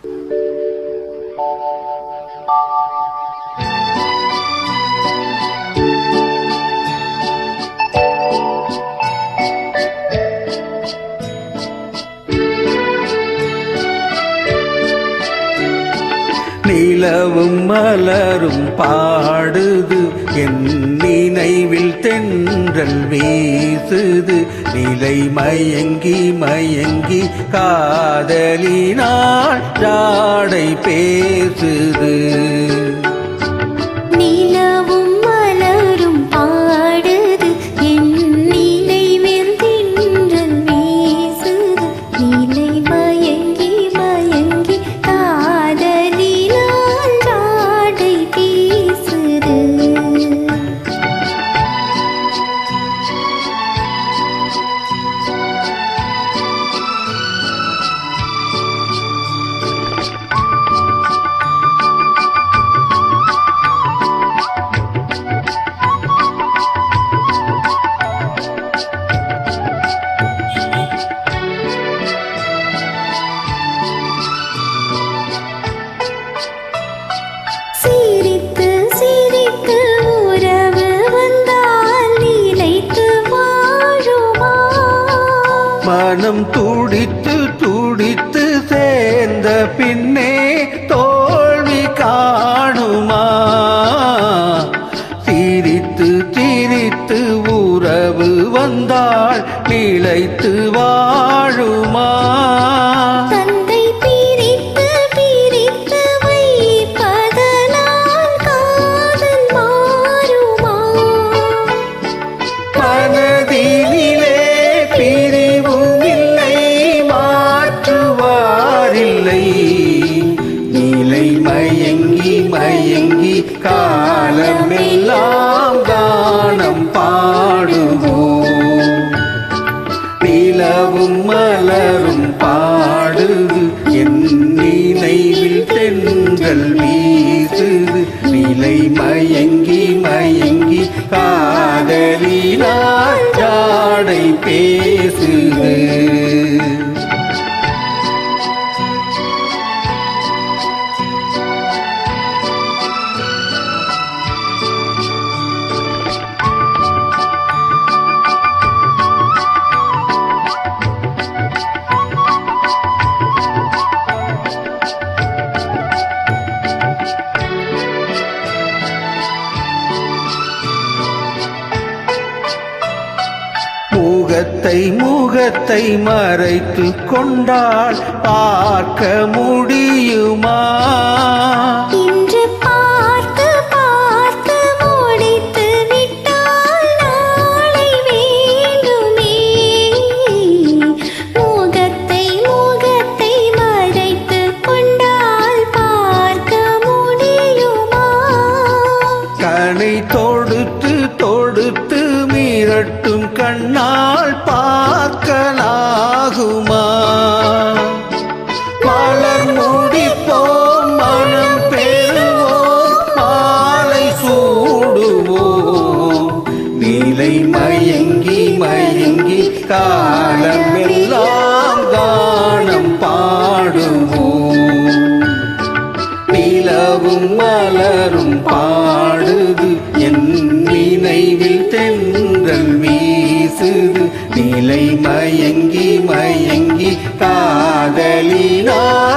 Thank you. நிலவும் மலரும் பாடுது. என் நினைவில் தென்றல் வீசுது. நிலை மயங்கி மயங்கி காதலினால் ஜாடை பேசுது. പിന്ന காலமெல்லாம் கானம் பாடுவோம் நிலவும் மலரும் பாடுது. என் நினைவில் தென்றல் வீசுது. நிலை மயங்கி மயங்கி காதலினால் ஜாடை பே முகத்தை மறைத்து கொண்டால் பார்க்க முடியுமா? இன்று பார்த்து பார்த்து முடித்து விட்டால் நாளை வேண்டுமே. முகத்தை முகத்தை மறைத்து கொண்டால் பார்க்க முடியுமா? கனை தொடுத்து பார்க்கலாகுமா காதலினால்